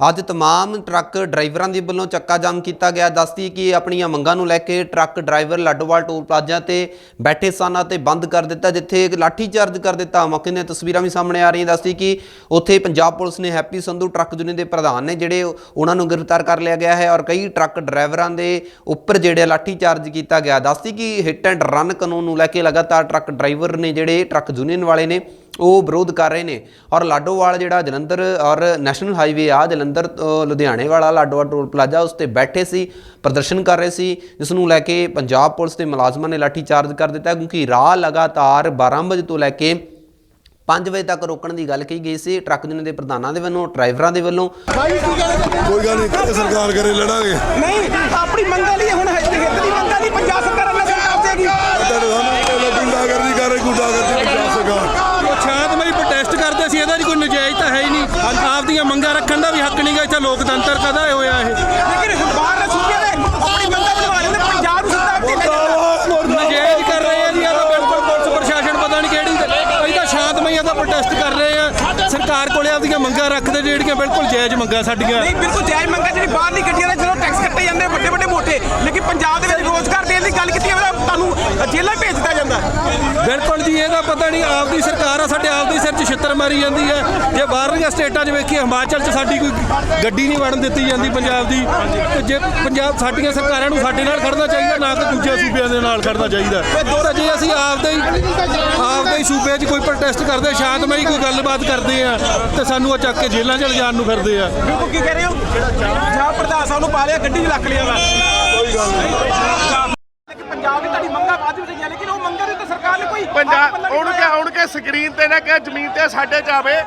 ਅੱਜ तमाम ਟਰੱਕ ਡਰਾਈਵਰਾਂ ਦੇ ਵੱਲੋਂ ਚੱਕਾ ਜਾਮ ਕੀਤਾ ਗਿਆ ਦੱਸਦੀ ਕਿ ਆਪਣੀਆਂ ਮੰਗਾਂ ਨੂੰ ਲੈ ਕੇ truck driver Ladhowal toll plaza ਤੇ ਬੈਠੇ ਸਨ ਅਤੇ ਬੰਦ ਕਰ ਦਿੱਤਾ ਜਿੱਥੇ ਇੱਕ ਲਾਠੀ ਚਾਰਜ ਕਰ ਦਿੱਤਾ ਮੌਕੇ ਦੀਆਂ ਤਸਵੀਰਾਂ ਵੀ ਸਾਹਮਣੇ ਆ ਰਹੀਆਂ ਦੱਸਦੀ ਕਿ ਉੱਥੇ ਪੰਜਾਬ ਪੁਲਿਸ ਨੇ ਹੈਪੀ ਸੰਧੂ ਟਰੱਕ ਯੂਨੀਅਨ ਦੇ ਪ੍ਰਧਾਨ ਨੇ ਜਿਹੜੇ ਉਹਨਾਂ ਨੂੰ ਗ੍ਰਿਫਤਾਰ ਕਰ ਲਿਆ ਗਿਆ ਹੈ ਔਰ ਕਈ ਟਰੱਕ ਡਰਾਈਵਰਾਂ ਦੇ ਉੱਪਰ ਜਿਹੜੇ ਲਾਠੀ ਚਾਰਜ ਕੀਤਾ ਗਿਆ ਦੱਸਦੀ ਕਿ ਹਿੱਟ ਐਂਡ ਰਨ ਕਾਨੂੰਨ ਨੂੰ ਲੈ ਕੇ ਲਗਾਤਾਰ ਟਰੱਕ ਡਰਾਈਵਰ ਨੇ ਜਿਹੜੇ ਟਰੱਕ ਯੂਨੀਅਨ ਵਾਲੇ ਨੇ ਉਹ ਵਿਰੋਧ ਕਰ ਰਹੇ ਨੇ। ਔਰ ਲਾਡੋਵਾਲ ਜਿਹੜਾ ਜਲੰਧਰ ਔਰ ਨੈਸ਼ਨਲ ਹਾਈਵੇ ਆ ਜਲੰਧਰ ਤੋਂ ਲੁਧਿਆਣੇ ਵਾਲਾ ਲਾਡੋਵਾਲ ਟੋਲ ਪਲਾਜ਼ਾ ਉਸ ਤੇ ਬੈਠੇ ਸੀ ਪ੍ਰਦਰਸ਼ਨ ਕਰ ਰਹੇ ਸੀ ਜਿਸ ਨੂੰ ਲੈ ਕੇ ਪੰਜਾਬ ਪੁਲਿਸ ਦੇ ਮੁਲਾਜ਼ਮਾਂ ਨੇ ਲਾਠੀ ਚਾਰਜ ਕਰ ਦਿੱਤਾ ਕਿਉਂਕਿ ਰਾਹ ਲਗਾਤਾਰ 12 ਵਜੇ ਤੋਂ ਲੈ ਕੇ 5 ਵਜੇ ਤੱਕ ਰੋਕਣ ਦੀ ਗੱਲ ਕਹੀ ਗਈ ਸੀ। ਟਰੱਕ ਯੂਨੀਅਨ ਦੇ ਪ੍ਰਧਾਨਾਂ ਦੇ ਵੱਲੋਂ ਡਰਾਈਵਰਾਂ ਦੇ ਵੱਲੋਂ। ਕੋਈ ਗੱਲ ਨਹੀਂ ਸਰਕਾਰ ਕਰੇ ਲੜਾਂਗੇ। ਨਹੀਂ ਆਪਣੀ ਮੰਗਾਂ ਲਈ ਹੁਣ ਹਿੱਤ ਹਿੱਤ ਦੀ ਮੰਗਾਂ ਲਈ ਪੰਜਾਬ ਸਰਕਾਰ ਨੇ ਸਰਕਾਰ ਦੇਗੀ ਗੁੰਡਾਗਰਦੀ ਕਰ ਰਹੀ ਗੁੰਡਾਗਰਦੀ ਪੰਜਾਬ ਸਰਕਾਰ। ਕਰਦੇ ਸੀ ਇਹਦਾ ਨਹੀਂ ਕੋਈ ਨਜਾਇਜ਼ ਤਾਂ ਹੈ ਹੀ ਨਹੀਂ। ਆਪਦੀਆਂ ਮੰਗਾਂ ਰੱਖਣ ਦਾ ਵੀ ਹੱਕ ਨਹੀਂਗਾ ਇੱਥੇ ਲੋਕਤੰਤਰ ਕਦਾ ਹੋਇਆ ਇਹ? ਲੇਕਿਨ ਬਾਹਰ ਸੂਬੇ ਦੇ ਆਪਣੀ ਮੰਗਾਂ ਬਣਵਾ ਲੈਂਦੇ ਪੰਜਾਬ ਨੂੰ ਸਿੱਧਾ ਅੱਗੇ ਲੈ ਜਾਂਦੇ ਨਜਾਇਜ਼ ਕਰ ਰਹੇ ਆ ਜੀ ਇਹ ਤਾਂ ਬਿਲਕੁਲ ਪੁਲਿਸ ਪ੍ਰਸ਼ਾਸਨ ਪਤਾ ਨਹੀਂ ਕਿਹੜੀ ਅਸੀਂ ਤਾਂ ਸ਼ਾਂਤਮਈ ਇਹਦਾ ਪ੍ਰੋਟੈਸਟ ਕਰ ਰਹੇ ਆ। ਸਰਕਾਰ ਕੋਲੇ ਆਪਦੀਆਂ ਮੰਗਾਂ ਰੱਖਦੇ ਜਿਹੜੀਆਂ ਬਿਲਕੁਲ ਜਾਇਜ਼ ਮੰਗਾਂ ਸਾਡੀਆਂ। ਨਹੀਂ ਬਿਲਕੁਲ ਜਾਇਜ਼ ਮੰਗਾਂ ਜਿਹੜੀ ਬਾਹਰਲੀ ਗੱਡੀਆਂ ਦੇ ਚਲੋ ਟੈਕਸ ਕੱਟੇ ਜਾਂਦੇ ਵੱਡੇ ਵੱਡੇ ਮੋਟੇ। ਲੇਕਿਨ ਪੰਜਾਬ ਦੇ ਵਿੱਚ ਰੋਜ਼ਗਾਰ ਦੇਣ ਦੀ ਗੱਲ ਕੀਤੀ ਹੋਵੇ ਤੁਹਾਨੂੰ ਜੇਲ੍ਹਾਂ ਜਾਂਦਾ ਬਿਲਕੁਲ ਜੀ ਇਹਦਾ ਪਤਾ ਨਹੀਂ ਆਪਦੀ ਸਰਕਾਰ ਆ ਸਾਡੇ ਆਪਦੀ ਸਿਰ 'ਚ ਛਿੱਤਰ ਮਾਰੀ ਜਾਂਦੀ ਹੈ। ਜੇ ਬਾਹਰਲੀਆਂ ਸਟੇਟਾਂ 'ਚ ਵੇਖੀਏ ਹਿਮਾਚਲ 'ਚ ਸਾਡੀ ਕੋਈ ਗੱਡੀ ਨਹੀਂ ਵੜਨ ਦਿੱਤੀ ਜਾਂਦੀ ਪੰਜਾਬ ਦੀ। ਤੇ ਜੇ ਪੰਜਾਬ ਸਾਡੀਆਂ ਸਰਕਾਰਾਂ ਨੂੰ ਸਾਡੇ ਨਾਲ ਖੜਨਾ ਚਾਹੀਦਾ ਨਾ ਕਿ ਦੂਜੇ ਸੂਬਿਆਂ ਦੇ ਨਾਲ ਖੜਨਾ ਚਾਹੀਦਾ। ਤੇ ਜੇ ਅਸੀਂ ਆਪਦੇ ਹੀ ਆਪਦੇ ਹੀ ਸੂਬੇ 'ਚ ਕੋਈ ਪ੍ਰੋਟੈਸਟ ਕਰਦੇ ਸ਼ਾਂਤਮਈ ਕੋਈ ਗੱਲਬਾਤ ਕਰਦੇ ਆ ਤੇ ਸਾਨੂੰ ਉਹ ਚੱਕ ਕੇ ਜੇਲ੍ਹਾਂ 'ਚ ਲਿਜਾਣ ਨੂੰ ਫਿਰਦੇ ਆ। ਬਿਲਕੁਲ ਕੀ ਕਹਿ ਰਹੇ ਹੋ? ਪੰਜਾਬ ਪ੍ਰਧਾਨ ਸਾਹਿਬ ਨੂੰ ਪਾ ਲਿਆ ਗੱਡੀ 'ਚ ਲੱਕ ਲਿਆ ਵਾ। ਕੋਈ ਗੱਲ ਨਹੀਂ। ਪੰਜਾਬ ਦੀ ਤੁਹਾਡੀ ਮੰਗਾਂ ਵਾਜਬ ਰਹੀਆਂ ਲੇਕਿਨ ਉਹ ਮੰਗਾਂ ਦੇ ਉੱਤੇ ਸਰਕਾਰ ਨੇ ਕੋਈ ਪੰਜਾਬ ਉੜ ਕੇ। ਉੜ ਕੇ ਸਕਰੀਨ ਤੇ ਨਾ ਕਿ ਜ਼ਮੀਨ ਤੇ ਸਾਡੇ ਜਾਵੇ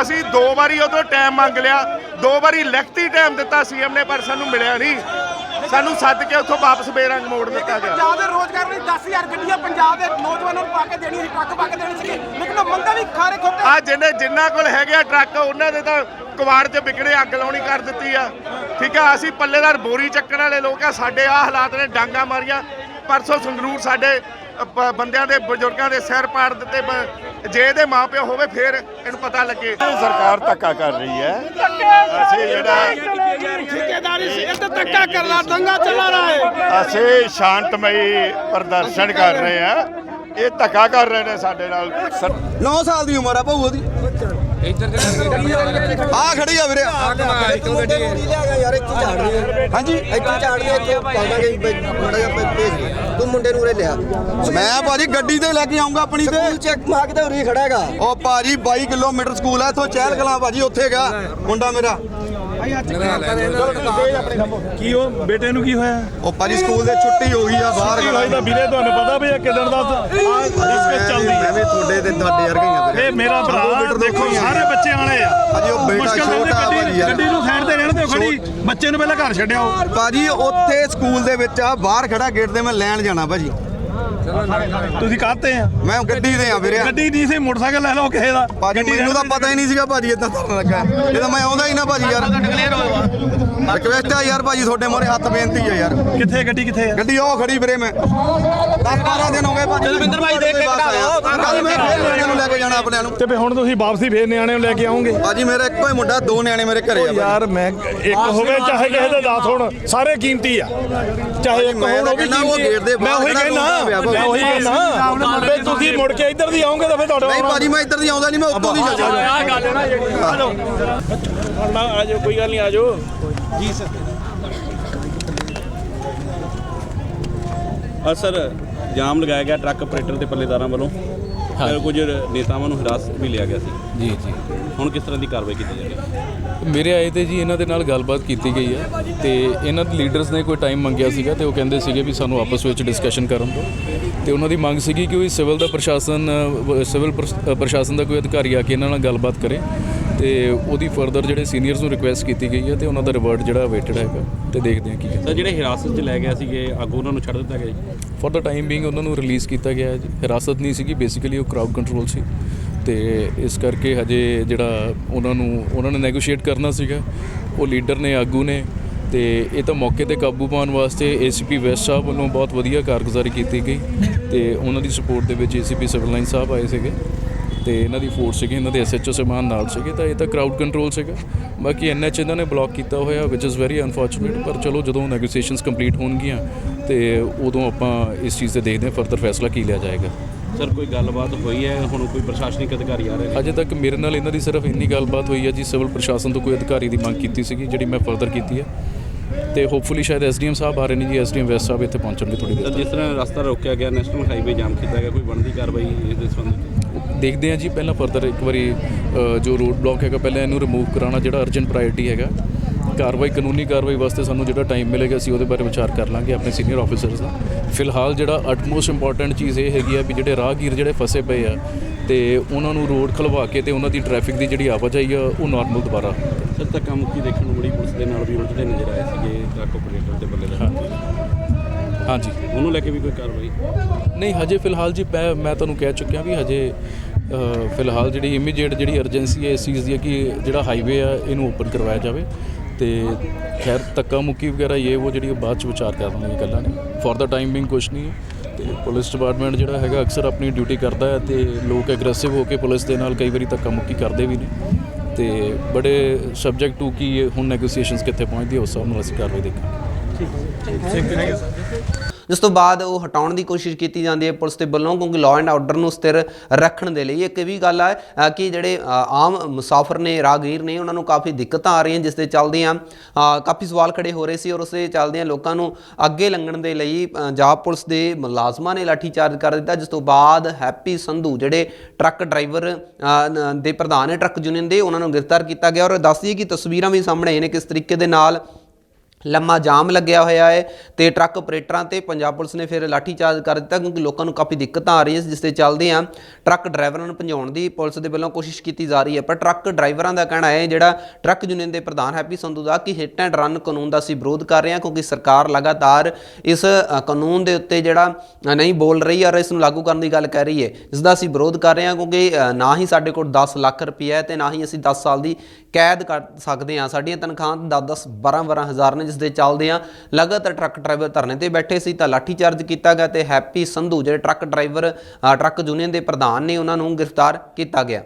ਅਸੀਂ ਦੋ ਵਾਰੀ ਉਦੋਂ ਟਾਈਮ ਮੰਗ ਲਿਆ। ਦੋ ਵਾਰੀ ਲਿਖਤੀ ਟਾਈਮ ਦਿੱਤਾ ਸੀਐਮ ਨੇ ਪਰ ਸਾਨੂੰ ਮਿਲਿਆ ਨਹੀਂ। ਸਾਨੂੰ ਸੱਦ ਕੇ ਉੱਥੋਂ ਵਾਪਸ ਬੇਰੰਗ ਮੋੜ ਦਿੱਤਾ ਗਿਆ। ਪੰਜਾਬ ਦੇ ਰੋਜ਼ਗਾਰ ਲਈ 10000 ਗੱਡੀਆਂ ਪੰਜਾਬ ਦੇ ਨੌਜਵਾਨਾਂ ਨੂੰ ਪਾ ਕੇ ਦੇਣੀ ਸੀ ਟਰੱਕ ਪਾ ਕੇ ਦੇਣੀ ਸੀ ਲੇਕਿਨ ਉਹ ਮੰਗਾਂ ਵੀ ਖਾਰੇ ਖੋਟੇ ਆ ਜਿਹਨੇ ਜਿੰਨਾ ਕੋਲ ਹੈਗੇ ਆ ਟਰੱਕ ਉਹਨਾਂ ਦੇ ਤਾਂ ਕੁਵਾੜ 'ਚ ਵਿਕੜੇ ਅੱਗ ਲਾਉਣੀ ਕਰ ਦਿੱਤੀ ਆ। ਠੀਕ ਆ ਅਸੀਂ ਪੱਲੇਦਾਰ ਬੋਰੀ ਚੱਕਣ ਵਾਲੇ ਲੋਕ ਆ ਸਾਡੇ ਆ ਹਾਲਾਤ ਨੇ ਡਾਂਗਾ ਮਾਰੀਆਂ। ਪਰਸੋਂ ਸੰਗਰੂਰ ਸਾਡੇ ਬ- ਬੰਦਿਆਂ ਦੇ ਬਜ਼ੁਰਗਾਂ ਦੇ ਸਿਰ ਪਾੜ ਦਿੱਤੇ ਬ- ਜੇ ਇਹਦੇ ਮਾਪਿਓ ਹੋਵੇ ਫਿਰ ਇਹਨੂੰ ਪਤਾ ਲੱਗੇ। ਸਰਕਾਰ ਧੱਕਾ ਕਰ ਰਹੀ ਹੈ। ਅਸੀਂ ਜਿਹੜਾ ਠੇਕੇਦਾਰੀ ਸਿਰ ਤੇ ਧੱਕਾ ਕਰਨਾ ਦੰਗਾ ਚਲਾ ਰਹਾ ਹੈ। ਅਸੀਂ ਸ਼ਾਂਤਮਈ ਪ੍ਰਦਰਸ਼ਨ ਕਰ ਰਹੇ ਹਾਂ। ਇਹ ਧੱਕਾ ਕਰ ਰਹੇ ਨੇ ਸਾਡੇ ਨਾਲ। ਸਰ 9 ਸਾਲ ਦੀ ਉਮਰ ਆ ਭਾਊ ਉਹਦੀ। ਆ ਖੜੀ ਆ ਵੀਰੇ। ਹਾਂਜੀ। ਇੱਥੇ ਝਾੜ ਦੇ ਇੱਥੇ ਚੱਲਦਾਂਗੇ ਮੁੰਡਾ ਜਿਹਾ ਭੇਜ ਤੂੰ ਮੁੰਡੇ ਨੂੰ ਉਰੇ ਲਿਆ। ਮੈਂ ਭਾਜੀ ਗੱਡੀ ਤੇ ਲੈ ਕੇ ਆਉਂਗਾ ਆਪਣੀ ਤੇ। ਸਕੂਲ ਚੈੱਕ ਮਾਰ ਕੇ ਤੇ ਉਰੀ ਖੜਾ ਹੈਗਾ। ਉਹ ਭਾਜੀ 22 ਕਿਲੋਮੀਟਰ ਸਕੂਲ ਹੈ ਇੱਥੋਂ ਚਹਿਲ ਕਲਾਂ ਭਾਜੀ ਉੱਥੇ ਹੈਗਾ ਮੁੰਡਾ ਮੇਰਾ। ਕੀ ਉਹ ਬੇਟੇ ਨੂੰ ਕੀ ਹੋਇਆ? ਉਹ ਭਾਜੀ ਸਕੂਲ ਦੇ ਛੁੱਟੀ ਹੋ ਗਈ ਆ ਬਾਹਰ ਖੜਾ ਤਾਂ ਵੀਰੇ ਤੁਹਾਨੂੰ ਪਤਾ ਵੀ ਇਹ ਕਿਦਣ ਦਾ ਡਿਸਕਸ ਚੱਲਦੀ ਮੈਂ ਵੀ ਤੁਹਾਡੇ ਤੇ ਤੁਹਾਡੇ ਯਾਰ ਗਈਆਂ ਵੀਰੇ। ਇਹ ਮੇਰਾ ਭਰਾ ਦੇਖੋ ਸਾਰੇ ਬੱਚੇ ਆ। ਉਹ ਬੇਟਾ ਛੋਟਾ ਭਾਜੀ ਗੱਡੀ ਨੂੰ ਸਾਈਡ ਤੇ ਰਹਿਣ ਦਿਓ ਖੜੀ। ਬੱਚੇ ਨੂੰ ਪਹਿਲਾਂ ਘਰ ਛੱਡਿਓ। ਭਾਜੀ ਉੱਥੇ ਸਕੂਲ ਦੇ ਵਿੱਚ ਆ ਬਾਹਰ ਖੜਾ ਗੇਟ ਤੇ ਮੈਂ ਲੈਣ ਜਾਣਾ ਭਾਜੀ। ਤੁਸੀਂ ਕਾਹਤੇ ਆ? ਮੈਂ ਗੱਡੀ ਤੇ ਆ ਵੀਰੇ ਗੱਡੀ ਨਹੀਂ ਸੀ ਮੋਟਰਸਾਈਕਲ ਲੈ ਲਓ ਕਿਸੇ ਦਾ। ਭਾਜੀ ਮੈਨੂੰ ਤਾਂ ਪਤਾ ਹੀ ਨਹੀਂ ਸੀਗਾ ਭਾਜੀ ਇਦਾਂ ਕਰਨ ਲੱਗਾ। ਇਹ ਤਾਂ ਮੈਂ ਆਉਂਦਾ ਹੀ ਨਾ ਭਾਜੀ ਯਾਰ। ਰਿਕਵੈਸਟ ਆ ਯਾਰ ਭਾਜੀ ਤੁਹਾਡੇ ਮੋਰੇ ਹੱਥ ਬੇਨਤੀ ਆ ਯਾਰ। ਕਿੱਥੇ ਗੱਡੀ ਕਿੱਥੇ ਆ? ਗੱਡੀ ਉਹ ਖੜੀ ਵੀਰੇ ਮੈਂ। 10 12 ਦਿਨ ਹੋ ਗਏ ਭਾਜੀ। ਜਲਵਿੰਦਰ ਭਾਈ ਦੇਖ ਕੇ ਕਢਾ ਲਓ ਕੱਲ ਮੈਂ ਫੇਰ ਨਿਆਣਿਆਂ ਨੂੰ ਲੈ ਕੇ ਜਾਣਾ ਆਪਣਿਆਂ ਨੂੰ ਤੇ ਹੁਣ ਤੁਸੀਂ ਵਾਪਸੀ ਫੇਰ ਨਿਆਣੇ ਨੂੰ ਲੈ ਕੇ ਆਉਂਗੇ ਭਾਜੀ ਮੇਰਾ ਇੱਕੋ ਹੀ ਮੁੰਡਾ ਦੋ ਨਿਆਣੇ ਮੇਰੇ ਘਰੇ ਆ। ਯਾਰ ਮੈਂ ਇੱਕ ਹੋਵੇ ਚਾਹੇ ਕਿਸੇ ਦੇ 10 ਹੋਣ ਸਾਰੇ ਕੀਮਤੀ ਆ। ਚਾਹੇ ਇੱਕ ਹੋਣ ਉਹ ਵੀ ਕੀਮਤੀ। ਮੈਂ ਉਹੀ ਕਹਿਣਾ। ਮੈਂ ਉਹੀ ਕਹਿਣਾ ਵੀ ਤੁਸੀਂ ਮੁੜ ਕੇ ਇੱਧਰ ਦੀ ਆਉਂਗੇ ਤਾਂ ਫਿਰ ਤੁਹਾਡਾ ਨਹੀਂ ਭਾਜੀ ਮੈਂ ਇੱਧਰ ਦੀ ਆਉਂਦਾ ਨਹੀਂ ਮੈਂ ਉੱਤੋਂ ਦੀ ਚੱਲ ਜਾਣਾ ਆ ਗੱਲ ਹੈ ਨਾ ਜਿਹੜੀ। ਹਲੋ ਆ ਜਾਓ ਕੋਈ ਗੱਲ ਨਹੀਂ ਆ ਜਾਓ ਅ ਸਰ ਜਾਮ ਲਗਾਇਆ ਗਿਆ ਟਰੱਕ ਆਪਰੇਟਰ ਤੇ ਪੱਲੇਦਾਰਾਂ ਵੱਲੋਂ। ਤੇ ਕੁਝ ਨੇਤਾਵਾਂ ਨੂੰ ਹਿਰਾਸਤ ਵੀ ਲਿਆ ਗਿਆ ਸੀ। ਜੀ ਜੀ। ਹੁਣ ਕਿਸ ਤਰ੍ਹਾਂ ਦੀ ਕਾਰਵਾਈ ਕੀਤੀ ਜਾ ਰਹੀ ਹੈ ਮੇਰੇ ਆਏ ਤੇ ਜੀ ਇਹਨਾਂ ਦੇ ਨਾਲ ਗੱਲਬਾਤ ਕੀਤੀ ਗਈ ਹੈ ਤੇ ਇਹਨਾਂ ਦੇ ਲੀਡਰਸ ਨੇ ਕੋਈ ਟਾਈਮ ਮੰਗਿਆ ਸੀਗਾ ਤੇ ਉਹ ਕਹਿੰਦੇ ਸੀਗੇ ਵੀ ਸਾਨੂੰ ਆਪਸ ਵਿੱਚ ਡਿਸਕਸ਼ਨ ਕਰਨ ਦਿਓ। ਤੇ ਉਹਨਾਂ ਦੀ ਮੰਗ ਸੀਗੀ ਕਿ ਉਹ ਸਿਵਲ ਦਾ ਪ੍ਰਸ਼ਾਸਨ ਸਿਵਲ ਪ੍ਰਸ਼ਾਸਨ ਦਾ ਕੋਈ ਅਧਿਕਾਰੀ ਆ ਕੇ ਇਹਨਾਂ ਨਾਲ ਗੱਲਬਾਤ ਕਰੇ ਤੇ ਉਹਦੀ ਫਰਦਰ ਜਿਹੜੇ ਸੀਨੀਅਰਸ ਨੂੰ ਰਿਕੁਐਸਟ ਕੀਤੀ ਗਈ ਹੈ ਤੇ ਉਹਨਾਂ ਦਾ ਰਿਵਰਟ ਜਿਹੜਾ ਵੇਟਡ ਹੈਗਾ ਤੇ ਦੇਖਦੇ ਹਾਂ ਕੀ ਸਰ ਜਿਹੜੇ ਹਿਰਾਸਤ 'ਚ ਲੈ ਗਿਆ ਸੀਗੇ ਅੱਗੋਂ ਉਹਨਾਂ ਨੂੰ ਛੱਡ ਦਿੱਤਾ ਗਿਆ ਜੀ? ਫॉर ਦਾ ਟਾਈਮ ਬੀਇੰਗ ਉਹਨਾਂ ਨੂੰ ਰਿਲੀਜ਼ ਕੀਤਾ ਗਿਆ ਹੈ ਜੀ। ਹਿਰਾਸਤ ਨਹੀਂ ਸੀਗੀ ਬੇਸਿਕਲੀ ਉਹ ਕਰਾਊਡ ਕੰਟਰੋਲ ਸੀ ਤੇ ਇਸ ਕਰਕੇ ਹਜੇ ਜਿਹੜਾ ਉਹਨਾਂ ਨੂੰ ਉਹਨਾਂ ਨੇ ਨੈਗੋਸ਼ੀਏਟ ਕਰਨਾ ਸੀਗਾ ਉਹ ਲੀਡਰ ਨੇ ਆਗੂ ਨੇ ਤੇ ਇਹ ਤਾਂ ਮੌਕੇ ਤੇ ਕਾਬੂ ਪਾਉਣ ਵਾਸਤੇ ਏਸੀਪੀ ਵੈਸਟ ਸਾਹਿਬ ਵੱਲੋਂ ਬਹੁਤ ਵਧੀਆ ਕਾਰਗੁਜ਼ਾਰੀ ਕੀਤੀ ਗਈ ਤੇ ਉਹਨਾਂ ਦੀ ਸਪੋਰਟ ਦੇ ਵਿੱਚ ਏਸੀਪੀ ਸਿਵਲ ਲਾਈਨ ਸਾਹਿਬ ਆਏ ਸੀਗੇ ਤੇ ਇਹਨਾਂ ਦੀ ਫੋਰਸ ਸੀਗੀ ਇਹਨਾਂ ਦੇ ਐਸਐਚਓ ਸਮਾਨ ਨਾਲ ਸੀਗੇ ਤਾਂ ਇਹ ਤਾਂ ਕਰਾਊਡ ਕੰਟਰੋਲ ਸੀਗਾ। ਬਾਕੀ ਐਨਐਚ ਇਹਨਾਂ ਨੇ ਬਲੌਕ ਕੀਤਾ ਹੋਇਆ ਵਿਚ ਇਜ਼ ਵੈਰੀ ਅਨਫੋਰਚੂਨੇਟ ਪਰ ਚਲੋ ਜਦੋਂ ਨੈਗੋਸੀਏਸ਼ਨਸ ਕੰਪਲੀਟ ਹੋਣਗੀਆਂ ਤੇ ਉਦੋਂ ਆਪਾਂ ਇਸ ਚੀਜ਼ ਤੇ ਦੇਖਦੇ ਹਾਂ ਫਰਦਰ ਫੈਸਲਾ ਕੀ ਲਿਆ ਜਾਏਗਾ। ਸਰ ਕੋਈ ਗੱਲਬਾਤ ਹੋਈ ਹੈ? ਹੁਣ ਕੋਈ ਪ੍ਰਸ਼ਾਸਨਿਕ ਅਧਿਕਾਰੀ ਆ ਰਹੇ ਨੇ? ਅਜੇ ਤੱਕ ਮੇਰੇ ਨਾਲ ਇਹਨਾਂ ਦੀ ਸਿਰਫ ਇੰਨੀ ਗੱਲਬਾਤ ਹੋਈ ਹੈ ਜੀ ਸਿਵਲ ਪ੍ਰਸ਼ਾਸਨ ਤੋਂ ਕੋਈ ਅਧਿਕਾਰੀ ਦੀ ਮੰਗ ਕੀਤੀ ਸੀਗੀ ਜਿਹੜੀ ਮੈਂ ਫਰਦਰ ਕੀਤੀ ਹੈ। ਤੇ ਹੋਪਫੁਲੀ ਸ਼ਾਇਦ ਐਸਡੀਐਮ ਸਾਹਿਬ ਆ ਰਹੇ ਨੇ ਜੀ ਐਸਡੀਐਮ ਵੈਸਟ ਸਾਹਿਬ ਇੱਥੇ ਪਹੁੰਚਣਗੇ ਥੋੜੀ ਦੇਰ ਜਿਸ ਤਰ੍ਹਾਂ ਰਸਤਾ ਰੋਕਿਆ ਗਿਆ ਨੈਸ਼ਨਲ ਹਾਈਵੇ ਜਾਮ ਕੀਤਾ ਗਿਆ ਕੋਈ ਬਣਦੀ ਕਾਰਵਾਈ ਇਸ ਦੇ ਸੰਬੰਧ? ਵਿੱਚ ਦੇਖਦੇ ਹਾਂ ਜੀ ਪਹਿਲਾਂ ਫਰਦਰ ਇੱਕ ਵਾਰੀ ਜੋ ਰੋਡ ਬਲੌਕ ਹੈਗਾ ਪਹਿਲਾਂ ਇਹਨੂੰ ਰਿਮੂਵ ਕਰਾਉਣਾ ਜਿਹੜਾ ਅਰਜੈਂਟ ਪ੍ਰਾਇੋਰਟੀ ਹੈਗਾ। ਕਾਰਵਾਈ ਕਾਨੂੰਨੀ ਕਾਰਵਾਈ ਵਾਸਤੇ ਸਾਨੂੰ ਜਿਹੜਾ ਟਾਈਮ ਮਿਲੇਗਾ ਅਸੀਂ ਉਹਦੇ ਬਾਰੇ ਵਿਚਾਰ ਕਰ ਲਾਂਗੇ ਆਪਣੇ ਸੀਨੀਅਰ ਆਫੀਸਰਸ ਦਾ। ਫਿਲਹਾਲ ਜਿਹੜਾ ਅਟਮੋਸਟ ਇੰਪੋਰਟੈਂਟ ਚੀਜ਼ ਇਹ ਹੈਗੀ ਆ ਵੀ ਜਿਹੜੇ ਰਾਹਗੀਰ ਜਿਹੜੇ ਫਸੇ ਪਏ ਆ ਤੇ ਉਹਨਾਂ ਨੂੰ ਰੋਡ ਖਲਵਾ ਕੇ ਤੇ ਉਹਨਾਂ ਦੀ ਟ੍ਰੈਫਿਕ ਦੀ ਜਿਹੜੀ ਆਵਾਜਾਈ ਆ ਉਹ ਨਾਰਮਲ ਦੁਬਾਰਾ। ਸਰ ਧੱਕਾ ਮੁੱਕੀ ਦੇਖਣ ਨੂੰ ਬੜੀ ਪੁਲਿਸ ਦੇ ਨਾਲ ਵੀ ਉਲਝਦੇ ਨਜ਼ਰ ਆਏ ਸੀਗੇ ਟਰੱਕ ਆਪਰੇਟਰ ਤੇ ਬੱਲੇਦਾਰ ਹਾਂਜੀ। ਉਹਨੂੰ ਲੈ ਕੇ ਵੀ ਕੋਈ ਕਾਰਵਾਈ? ਨਹੀਂ ਹਜੇ ਫਿਲਹਾਲ ਜੀ ਮੈਂ ਤੁਹਾਨੂੰ ਕਹਿ ਚੁੱਕਿਆ ਵੀ ਹਜੇ ਫਿਲਹਾਲ ਜਿਹੜੀ ਇਮੀਡੀਏਟ ਜਿਹੜੀ ਅਰਜੈਂਸੀ ਹੈ ਇਸ ਚੀਜ਼ ਦੀ ਹੈ ਕਿ ਜਿਹੜਾ ਹਾਈਵੇ ਆ ਇਹਨੂੰ ਓਪਨ ਕਰਵਾਇਆ ਜਾਵੇ। ਤੇ ਖੈਰ ਧੱਕਾ ਮੁੱਕੀ ਵਗੈਰਾ ਇਹ ਉਹ ਜਿਹੜੀ ਬਾਅਦ ਚ ਵਿਚਾਰ ਕਰਨ ਵਾਲੀਆਂ ਗੱਲਾਂ ਨੇ। ਫॉर ਦਾ ਟਾਈਮ ਬਿੰਗ ਕੁਛ ਨਹੀਂ ਹੈ। ਤੇ ਪੁਲਿਸ ਡਿਪਾਰਟਮੈਂਟ ਜਿਹੜਾ ਹੈਗਾ ਅਕਸਰ ਆਪਣੀ ਡਿਊਟੀ ਕਰਦਾ ਹੈ ਤੇ ਲੋਕ ਐਗਰੈਸਿਵ ਹੋ ਕੇ ਪੁਲਿਸ ਦੇ ਨਾਲ ਕਈ ਵਾਰੀ ਧੱਕਾ ਮੁੱਕੀ ਕਰਦੇ ਵੀ ਨੇ। ਤੇ ਬੜੇ ਸਬਜੈਕਟ ਟੂ ਕਿ ਹੁਣ ਨੈਗੋਸੀਏਸ਼ਨਸ ਕਿੱਥੇ ਪਹੁੰਚਦੀ ਹੈ ਉਸ ਹਿਸਾਬ ਨਾਲ ਅਸੀਂ ਕਾਰਵਾਈ ਦੇਖਾਂਗੇ। ਜਿਸ ਤੋਂ ਬਾਅਦ ਉਹ ਹਟਾਉਣ ਦੀ ਕੋਸ਼ਿਸ਼ ਕੀਤੀ ਜਾਂਦੀ ਹੈ ਪੁਲਿਸ ਦੇ ਵੱਲੋਂ ਕਿਉਂਕਿ ਲਾਅ ਐਂਡ ਆਰਡਰ ਨੂੰ ਸਥਿਰ ਰੱਖਣ ਦੇ ਲਈ ਇੱਕ ਇਹ ਵੀ ਗੱਲ ਹੈ ਕਿ ਜਿਹੜੇ ਆਮ ਮੁਸਾਫਰ ਨੇ ਰਾਹਗੀਰ ਨੇ ਉਹਨਾਂ ਨੂੰ ਕਾਫੀ ਦਿੱਕਤਾਂ ਆ ਰਹੀਆਂ ਜਿਸ ਦੇ ਚੱਲਦਿਆਂ ਅ, ਕਾਫੀ ਸਵਾਲ ਖੜੇ ਹੋ ਰਹੇ ਸੀ ਔਰ ਉਸ ਦੇ ਚੱਲਦਿਆਂ ਲੋਕਾਂ ਨੂੰ ਅੱਗੇ ਲੰਘਣ ਦੇ ਲਈ ਪੰਜਾਬ ਪੁਲਿਸ ਦੇ ਮੁਲਾਜ਼ਮਾਂ ਨੇ ਲਾਠੀਚਾਰਜ ਕਰ ਦਿੱਤਾ ਜਿਸ ਤੋਂ ਬਾਅਦ ਹੈਪੀ ਸੰਧੂ ਜਿਹੜੇ ਟਰੱਕ ਡਰਾਈਵਰ ਦੇ ਪ੍ਰਧਾਨ ਨੇ ਟਰੱਕ ਯੂਨੀਅਨ ਦੇ ਉਹਨਾਂ ਨੂੰ ਗ੍ਰਿਫਤਾਰ ਕੀਤਾ ਗਿਆ ਔਰ ਦੱਸ ਦਈਏ ਕਿ ਤਸਵੀਰਾਂ ਵੀ ਸਾਹਮਣੇ ਆਈਆਂ ਨੇ ਕਿਸ ਤਰੀਕੇ ਦੇ ਨਾਲ ਲੰਮਾ ਜਾਮ ਲੱਗਿਆ ਹੋਇਆ ਹੈ ਤੇ ਟਰੱਕ ਆਪਰੇਟਰਾਂ ਤੇ ਪੰਜਾਬ ਪੁਲਿਸ ਨੇ ਫਿਰ ਲਾਠੀਚਾਰਜ ਕਰ ਦਿੱਤਾ ਕਿਉਂਕਿ ਲੋਕਾਂ ਨੂੰ ਕਾਫੀ ਦਿੱਕਤਾਂ ਆ ਰਹੀਆਂ ਸੀ, ਜਿਸ ਦੇ ਚੱਲਦੇ ਆ ਟਰੱਕ ਡਰਾਈਵਰਾਂ ਨੂੰ ਭਜਾਉਣ ਦੀ ਪੁਲਿਸ ਦੇ ਵੱਲੋਂ ਕੋਸ਼ਿਸ਼ ਕੀਤੀ ਜਾ ਰਹੀ ਹੈ। ਪਰ ਟਰੱਕ ਡਰਾਈਵਰਾਂ ਦਾ ਕਹਿਣਾ ਹੈ, ਜਿਹੜਾ ਟਰੱਕ ਯੂਨੀਅਨ ਦੇ ਪ੍ਰਧਾਨ ਹੈਪੀ ਸੰਧੂ ਦਾ, ਕਿ ਹਿੱਟ ਐਂਡ ਰਨ ਕਾਨੂੰਨ ਦਾ ਅਸੀਂ ਵਿਰੋਧ ਕਰ ਰਹੇ ਹਾਂ ਕਿਉਂਕਿ ਸਰਕਾਰ ਲਗਾਤਾਰ ਇਸ ਕਾਨੂੰਨ ਦੇ ਉੱਤੇ ਜਿਹੜਾ ਨਹੀਂ ਬੋਲ ਰਹੀ ਔਰ ਇਸ ਨੂੰ ਲਾਗੂ ਕਰਨ ਦੀ ਗੱਲ ਕਹਿ ਰਹੀ ਹੈ। ਇਸ ਦਾ ਅਸੀਂ ਵਿਰੋਧ ਕਰ ਰਹੇ ਹਾਂ ਕਿਉਂਕਿ ਨਾ ਹੀ ਸਾਡੇ ਕੋਲ 10 ਲੱਖ ਰੁਪਏ ਹੈ ਤੇ ਨਾ ਹੀ ਅਸੀਂ 10 ਸਾਲ ਦੀ ਕੈਦ ਕਰ ਸਕਦੇ ਹਾਂ। ਸਾਡੀਆਂ ਤਨਖਾਹਾਂ 10 10 12 12 ਹਜ਼ਾਰ ਨੇ ਜਿਸ ਦੇ ਚੱਲਦੇ ਆ। ਲਗਾਤਾਰ ਟਰੱਕ ਡਰਾਈਵਰ ਧਰਨੇ ਤੇ ਬੈਠੇ ਸੀ ਤਾਂ ਲਾਠੀਚਾਰਜ ਕੀਤਾ ਗਿਆ ਤੇ ਹੈਪੀ ਸੰਧੂ ਜਿਹੜੇ ਟਰੱਕ ਡਰਾਈਵਰ ਟਰੱਕ ਯੂਨੀਅਨ ਦੇ ਪ੍ਰਧਾਨ ਨੇ ਉਹਨਾਂ ਨੂੰ ਗ੍ਰਿਫਤਾਰ ਕੀਤਾ ਗਿਆ।